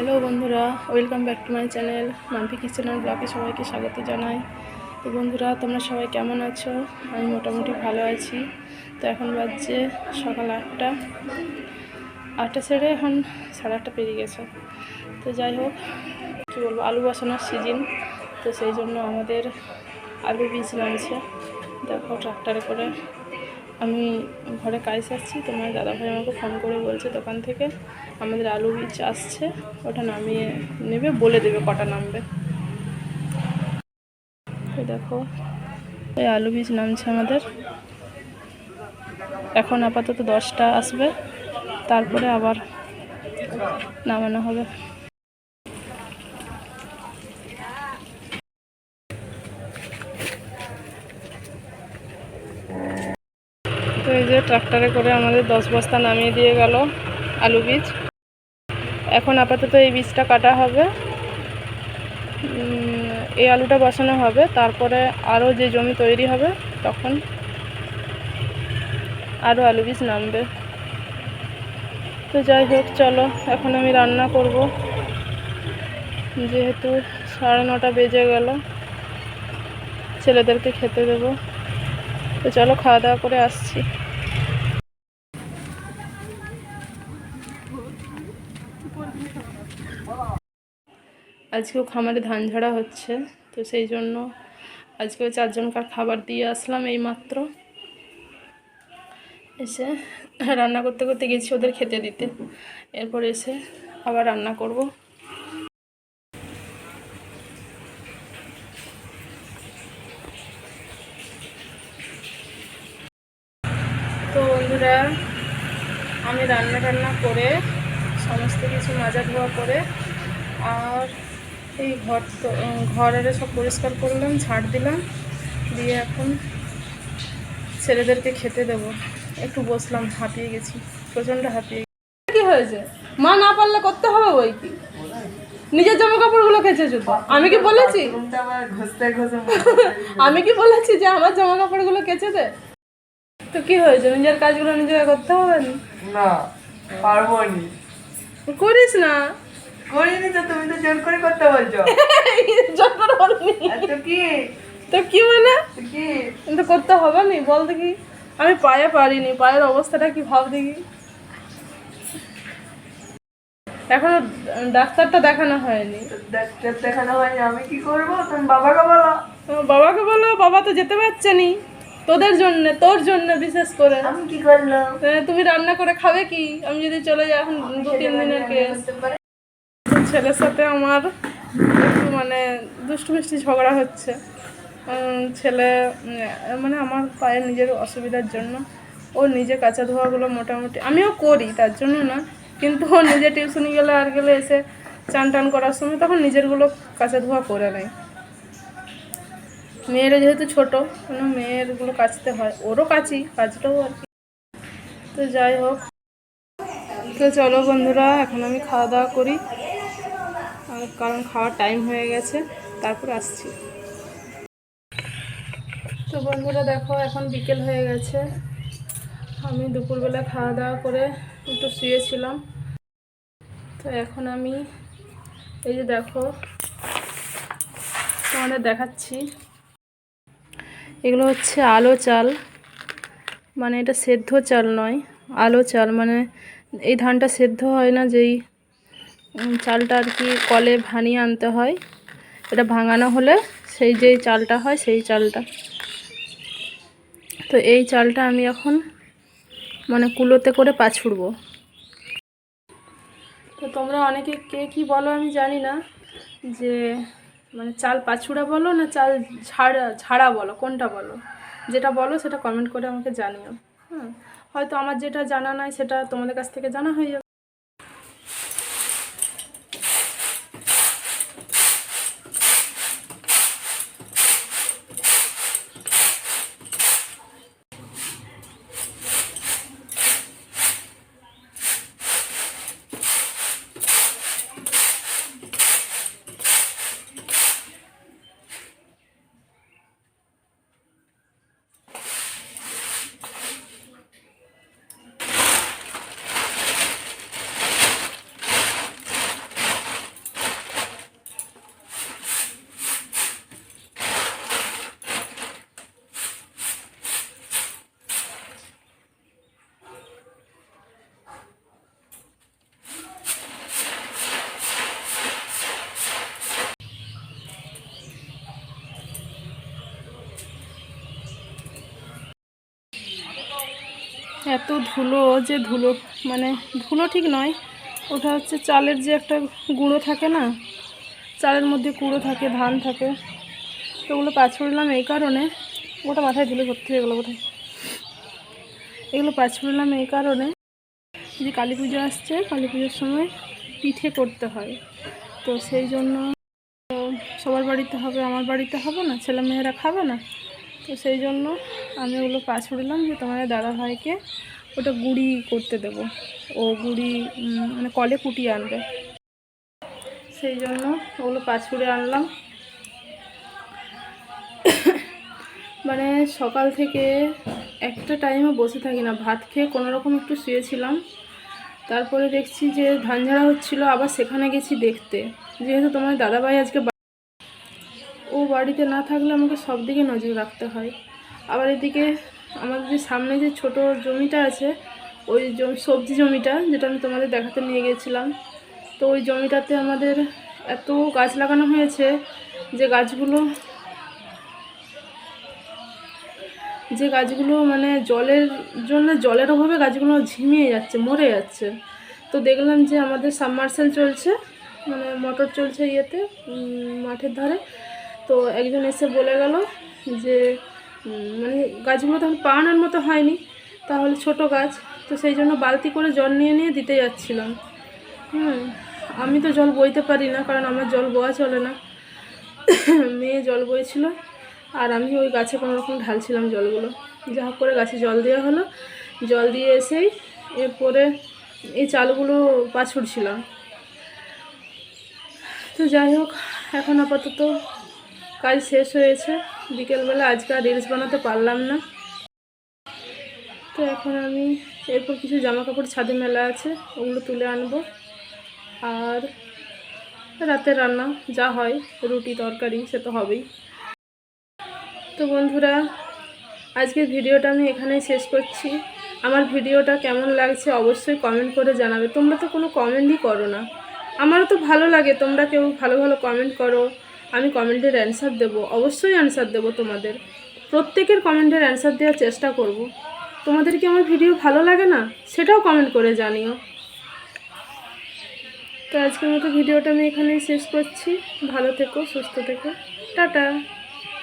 Hello বন্ধুরা, welcome back to my channel Mampi kitchen আর ব্লগে সবাইকে স্বাগত জানাই। তো বন্ধুরা, তোমরা সবাই কেমন আছো? আমি মোটামুটি ভালো আছি। তো এখন বাজছে সকাল আটটা। আটটা ছেড়ে এখন সাড়ে আটটা পেরিয়ে গেছে। তো যাই হোক, কী বলব, আলু বসানোর সিজন তো সেই জন্য আমাদের আলু বীজ নামছে। দেখো ট্রাক্টরে করে আমি ঘরে কাজ আসছি, তোমার দাদাভাই আমাকে ফোন করে বলছে দোকান থেকে, আমাদের আলু বীজ আসছে, ওটা নামিয়ে নেবে, বলে দেবে কটা নামবে। দেখো, এই আলু বীজ নামছে আমাদের। এখন আপাতত দশটা আসবে, তারপরে আবার নামানো হবে তো এই যে ট্রাক্টরে করে আমাদের দশ বস্তা নামিয়ে দিয়ে গেল আলু বীজ। এখন আপাতত এই বীজটা কাটা হবে। এই আলুটা বসানো হবে। তারপরে আরও যে জমি তৈরি হবে, তখন আরও আলু বীজ নামবে। তো যাই হোক, চলো, এখন আমি রান্না করব। যেহেতু সাড়ে নটা বেজে গেল, ছেলেদেরকে খেতে দেবো। তো চলো, খাওয়া দাওয়া করে আসছি। আজকেও খামারে ধান ঝাড়া হচ্ছে, তো সেই জন্য আজকেও চারজনকার খাবার দিয়ে আসলাম এই মাত্র এসে রান্না করতে করতে গেছি ওদের খেতে দিতে। এরপর এসে আবার রান্না করব। তো বন্ধুরা, আমি রান্না টান্না করে সমস্ত কিছু মাজা ধোয়া করে আর এই ঘর তো ঘর আরে সব পরিষ্কার করলাম ঝাড় দিলাম দিয়ে এখন ছেলেদেরকে খেতে দেব। একটু বসলাম হাঁপিয়ে গেছি প্রচণ্ড হাঁপিয়ে কি হয়েছে? মা না পারলে করতে হবে বই কি? নিজের জামা কাপড়গুলো কেচেছো তো আমি কি বলেছি? আমি কি বলেছি যে আমার জামা কাপড়গুলো কেচে দে? তো কি হয়েছে? নিজের কাজগুলো নিজেকে করতে হবে না? না পারব নি। করিস না। করিনি তো তুমি তো জোর করে করতে বলছো। জোর করে বলনি। তো কি? তো কি মানে? কি? কিন্তু করতে হবে নি বল দেখি। আমি পায়ে পারিনি পায়ের অবস্থাটা কি ভাব দেখি। এখনও ডাক্তারটা দেখানো হয়নি। ডাক্তার দেখানো হয়নি আমি কি করব? তুমি বাবাকে বলো। বাবাকে বলো বাবা তো যেতে পারছে নি। তোদের জন্য তোর জন্য বিশেষ করে। আমি কি করলাম? তুমি রান্না করে খাবে কি? আমি যদি চলে যাই এখন দু তিন দিনের কেস ছেলের সাথে আমার মানে দুষ্টু মিষ্টি ঝগড়া হচ্ছে। ছেলে মানে আমার পায়ের নিজের অসুবিধার জন্য ও নিজে কাঁচা ধোয়াগুলো মোটামুটি আমিও করি তার জন্য না কিন্তু ও নিজে টিউশনি গেলে আর গেলে এসে চান টান করার সময় তখন নিজেরগুলো কাঁচা ধোয়া করে নেয়। মেয়েরা যেহেতু ছোট, কোনো মেয়েরগুলো কাচতে হয়, ওরও কাচি কাজটাও আর কি। তো যাই হোক, তো চলো বন্ধুরা, এখন আমি খাওয়া দাওয়া করি। কারণ খাওয়ার টাইম হয়ে গেছে, তারপর আসছি। তো বন্ধুরা, দেখো, এখন বিকেল হয়ে গেছে। আমি দুপুরবেলা খাওয়া দাওয়া করে একটু শুয়েছিলাম। তো এখন আমি, এই যে দেখো, তোমাদের দেখাচ্ছি। এগুলো হচ্ছে আলো চাল। মানে এটা সেদ্ধ চাল নয়, আলো চাল। মানে এই ধানটা সেদ্ধ হয় না যেই চালটা আর কি কলে ভানিয়ে আনতে হয়। এটা ভাঙানো হলে সেই যেই চালটা হয় সেই চালটা। তো এই চালটা আমি এখন মানে কুলোতে করে পাছুড়বো। তো তোমরা অনেকে কে কি বলো আমি জানি না যে মানে চাল পাছুড়া বলো না চাল ঝাড়া ঝাড়া বলো, কোনটা বলো? যেটা বলো সেটা কমেন্ট করে আমাকে জানিও। হ্যাঁ হয়তো আমার যেটা জানা নাই সেটা তোমাদের কাছ থেকে জানা হয়ে যাবে। এত ধুলো যে ধুলো মানে ধুলো ঠিক নয়। ওটা হচ্ছে চালের যে একটা গুঁড়ো থাকে না, চালের মধ্যে কুড়ো থাকে, ধান থাকে, তো ওগুলো পাঁচ ছুড়লাম এই কারণে। ওটা মাথায় ধুলো ভর্তি হয়ে গেলো বোধহয়। এগুলো পাঁচ ছুড়লাম এই কারণে। যে কালী পুজো আসছে, কালী পুজোর সময় পিঠে করতে হয়। তো সেই জন্য সবার বাড়িতে হবে, আমার বাড়িতে হবে না, ছেলে মেয়েরা খাবে না। তো সেই জন্য আমি ওগুলো পাঁচ ছুড়লাম যে তোমাদের দাদা ভাইকে ওটা গুড়ি করতে দেবো। ও গুড়ি মানে কলে কুটিয়ে আনবে। সেই জন্য ওগুলো পাঁচ ছুড়ে আনলাম। মানে সকাল থেকে একটা টাইমে বসে থাকি না। ভাত খেয়ে কোনো রকম একটু শুয়েছিলাম। তারপরে দেখছি যে ধান ঝাড়া হচ্ছিল, আবার সেখানে গেছি দেখতে। যেহেতু তোমার দাদাভাই আজকে ও বাড়িতে না থাকলে আমাকে সব দিকে নজর রাখতে হয়। আবার এদিকে আমাদের যে সামনে যে ছোট জমিটা আছে, ওই জমি, সবজি জমিটা, যেটা আমি তোমাদের দেখাতে নিয়ে গেছিলাম তো ওই জমিটাতে আমাদের এত গাছ লাগানো হয়েছে যে গাছগুলো যে গাছগুলো মানে জলের জন্য, জলের অভাবে গাছগুলো ঝিমিয়ে যাচ্ছে, মরে যাচ্ছে। তো দেখলাম যে আমাদের সাবমার্সেল চলছে মানে মোটর চলছে ইয়েতে মাঠের ধারে। তো একজন এসে বলে গেল যে মানে গাছগুলো তখন পাওয়ানোর মতো হয়নি, তাহলে ছোট গাছ। তো সেই জন্য বালতি করে জল নিয়ে নিয়ে দিতে যাচ্ছিলাম। হুম, আমি তো জল বইতে পারি না, কারণ আমার জল বওয়া চলে না। মেয়ে জল বইছিল, আর আমি ওই গাছে কোনো রকম ঢালছিলাম জলগুলো। যা হোক করে গাছে জল দেওয়া হলো। জল দিয়ে এসেই এরপরে এই চালগুলো পা ছুটছিলাম তো যাই হোক, এখন আপাতত কাজ শেষ হয়েছে। বিকেলবেলা আজকে আর রিলস বানাতে পারলাম না। তো এখন আমি এরপর কিছু জামা কাপড় ছাদে মেলা আছে, ওগুলো তুলে আনব। আর রাতে রান্না যা হয়, রুটি, তরকারি, সে তো হবেই। তো বন্ধুরা, আজকের ভিডিওটা আমি এখানেই শেষ করছি। আমার ভিডিওটা কেমন লাগছে অবশ্যই কমেন্ট করে জানাবে। তোমরা তো কোনো কমেন্টই করো না। আমারও তো ভালো লাগে, তোমরা কেউ ভালো ভালো কমেন্ট করো। আমি কমেন্টের অ্যান্সার দেব। অবশ্যই অ্যান্সার দেব তোমাদের। প্রত্যেকের কমেন্টের অ্যান্সার দেওয়ার চেষ্টা করব। তোমাদের কি আমার ভিডিও ভালো লাগে না? সেটাও কমেন্ট করে জানিও। তো আজকের মতো ভিডিওটা আমি এখানেই শেষ করছি। ভালো থেকো, সুস্থ থেকো। টাটা।